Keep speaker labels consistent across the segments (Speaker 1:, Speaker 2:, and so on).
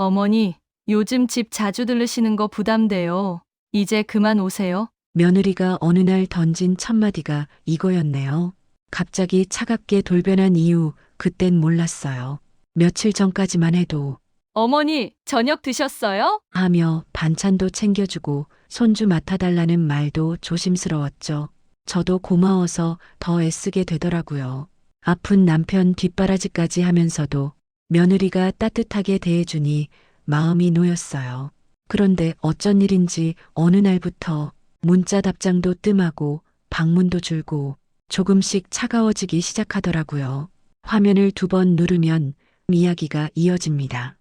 Speaker 1: 어머니, 요즘 집 자주 들르시는 거 부담돼요. 이제 그만 오세요.
Speaker 2: 며느리가 어느 날 던진 첫마디가 이거였네요. 갑자기 차갑게 돌변한 이유 그땐 몰랐어요. 며칠 전까지만 해도
Speaker 1: 어머니, 저녁 드셨어요?
Speaker 2: 하며 반찬도 챙겨주고 손주 맡아달라는 말도 조심스러웠죠. 저도 고마워서 더 애쓰게 되더라고요. 아픈 남편 뒷바라지까지 하면서도 며느리가 따뜻하게 대해주니 마음이 놓였어요. 그런데 어쩐 일인지 어느 날부터 문자 답장도 뜸하고 방문도 줄고 조금씩 차가워지기 시작하더라고요. 화면을 두 번 누르면 이야기가 이어집니다.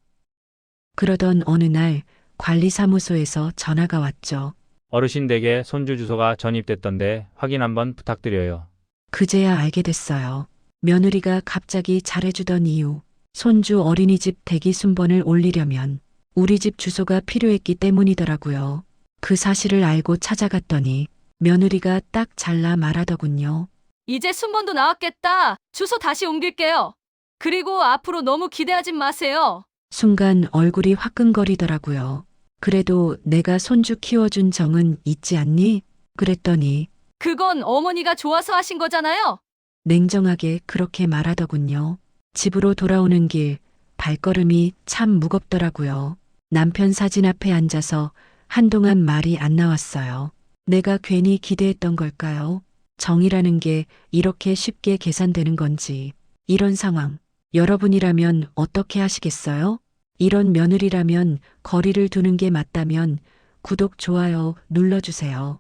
Speaker 2: 그러던 어느 날 관리사무소에서 전화가 왔죠.
Speaker 3: 어르신 댁에 손주 주소가 전입됐던데 확인 한번 부탁드려요.
Speaker 2: 그제야 알게 됐어요. 며느리가 갑자기 잘해주던 이유. 손주 어린이집 대기 순번을 올리려면 우리 집 주소가 필요했기 때문이더라고요. 그 사실을 알고 찾아갔더니 며느리가 딱 잘라 말하더군요.
Speaker 1: 이제 순번도 나왔겠다. 주소 다시 옮길게요. 그리고 앞으로 너무 기대하진 마세요.
Speaker 2: 순간 얼굴이 화끈거리더라고요. 그래도 내가 손주 키워준 정은 있지 않니? 그랬더니
Speaker 1: 그건 어머니가 좋아서 하신 거잖아요.
Speaker 2: 냉정하게 그렇게 말하더군요. 집으로 돌아오는 길 발걸음이 참 무겁더라고요. 남편 사진 앞에 앉아서 한동안 말이 안 나왔어요. 내가 괜히 기대했던 걸까요? 정이라는 게 이렇게 쉽게 계산되는 건지. 이런 상황, 여러분이라면 어떻게 하시겠어요? 이런 며느리라면 거리를 두는 게 맞다면 구독, 좋아요 눌러주세요.